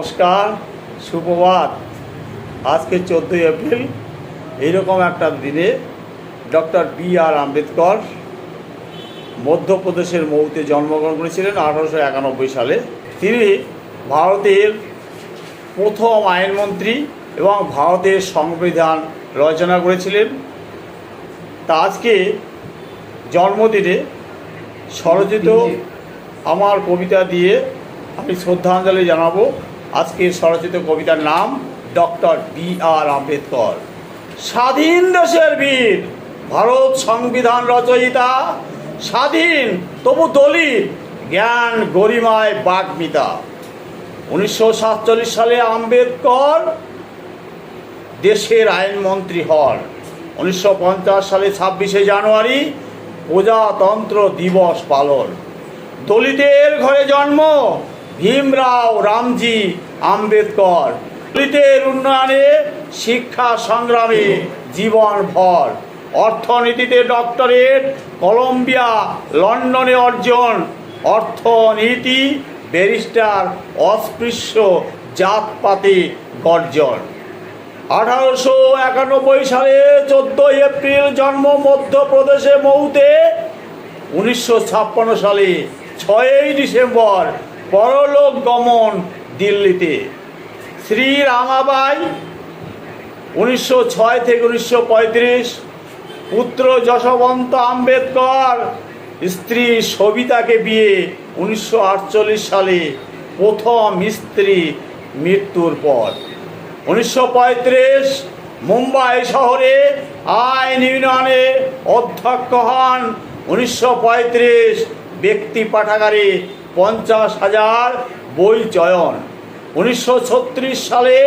নমস্কার সুপ্রভাত আজকে চোদ্দোই এপ্রিল এইরকম একটা দিনে ডক্টর বি আর আম্বেদকর মধ্যপ্রদেশের মৌতে জন্মগ্রহণ করেছিলেন আঠারোশো একানব্বই সালে। তিনি ভারতের প্রথম আইনমন্ত্রী এবং ভারতের সংবিধান রচনা করেছিলেন। তা আজকে জন্মদিনে স্বরচিত আমার কবিতা দিয়ে আমি শ্রদ্ধাঞ্জলি জানাব। আজকে স্বরচিত কবিতার নাম ডক্টর বি আর আম্বেদকর। স্বাধীন দেশের বীর, ভারত সংবিধান রচয়িতা, স্বাধীন, তবু দলিত জ্ঞান গরিমায় বাগ্মিতা। উনিশশো সাতচল্লিশ সালে আম্বেদকর দেশের আইনমন্ত্রী হন। উনিশশো পঞ্চাশ সালে ছাব্বিশে জানুয়ারি প্রজাতন্ত্র দিবস পালন। দলিতের ঘরে জন্ম ভীমরাও রামজি আম্বেদকর। দলিতের উন্নয়নে শিক্ষা সংগ্রামে জীবন ভর অর্থনীতিতে ডক্টরেট, কলম্বিয়া, লন্ডনে অর্জন। অর্থনীতি ব্যারিস্টার অস্পৃশ্য জাতপাতে গর্জন। আঠারোশো একানব্বই সালে চোদ্দোই এপ্রিল জন্ম মধ্যপ্রদেশে মৌতে। উনিশশো ছাপ্পান্ন সালে ছয়ই ডিসেম্বর পরলোক গমন দিল্লিতে। শ্রী রামাবাই উনিশশো ছয় থেকে উনিশশো পঁয়ত্রিশ, পুত্র যশবন্ত আম্বেদকর, স্ত্রী সবিতাকে বিয়ে উনিশশো আটচল্লিশ সালে প্রথম স্ত্রী মৃত্যুর পর। উনিশশো পঁয়ত্রিশ, মুম্বাই শহরে আইন ইউনিয়নে অধ্যক্ষ হন। উনিশশো পঁয়ত্রিশ, ব্যক্তি পাঠাগারে পঞ্চাশ হাজার বই চয়ন। উনিশশো ছত্রিশ সালে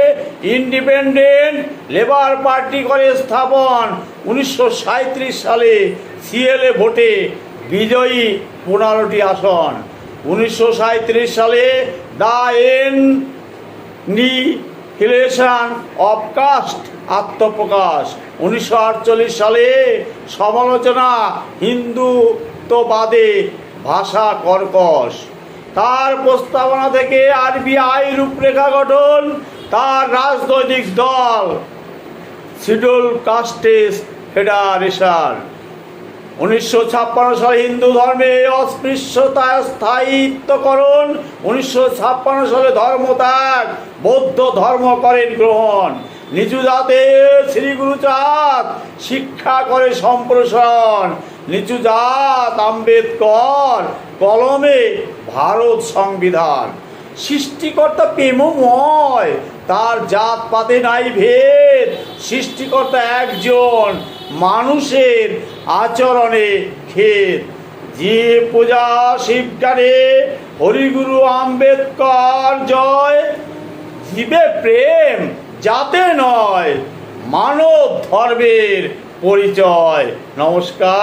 ইন্ডিপেন্ডেন্ট লেবার পার্টি করে স্থাপন। উনিশশো সালে সিএলএ ভোটে বিজয়ী পনেরোটি আসন। উনিশশো সালে দা এন নি হিলেশন অফ কাস্ট আত্মপ্রকাশ। উনিশশো আটচল্লিশ সালে সমালোচনা হিন্দুত্ববাদে ভাষা কর্কশ। তার প্রস্তাবনা থেকে আরবিআই রূপরেখা গঠন তার রাজনৈতিক দল। Schedule castes federation. উনিশশো ছাপ্পান্ন সালে হিন্দু ধর্মে অস্পৃশ্যতা স্থায়িত্বকরণ। উনিশশো ছাপ্পান্ন সালে ধর্মত্যাগ, বৌদ্ধ ধর্ম করেন গ্রহণ। নিচু জাতে শ্রী গুরুচাঁদ শিক্ষা করে সম্প্রসারণ। নিচু জাত আম্বেদকর কলমে ভারত সংবিধান। সৃষ্টিকর্তা প্রেমময়, তার জাত পাতে নাই ভেদ। সৃষ্টিকর্তা একজন, মানুষের আচরণে খেদ। যে পূজা শিবকারে হরিগুরু আম্বেদকর জয় জীবে প্রেম যাতে নয় মানব ধর্মের পরিচয়। নমস্কার।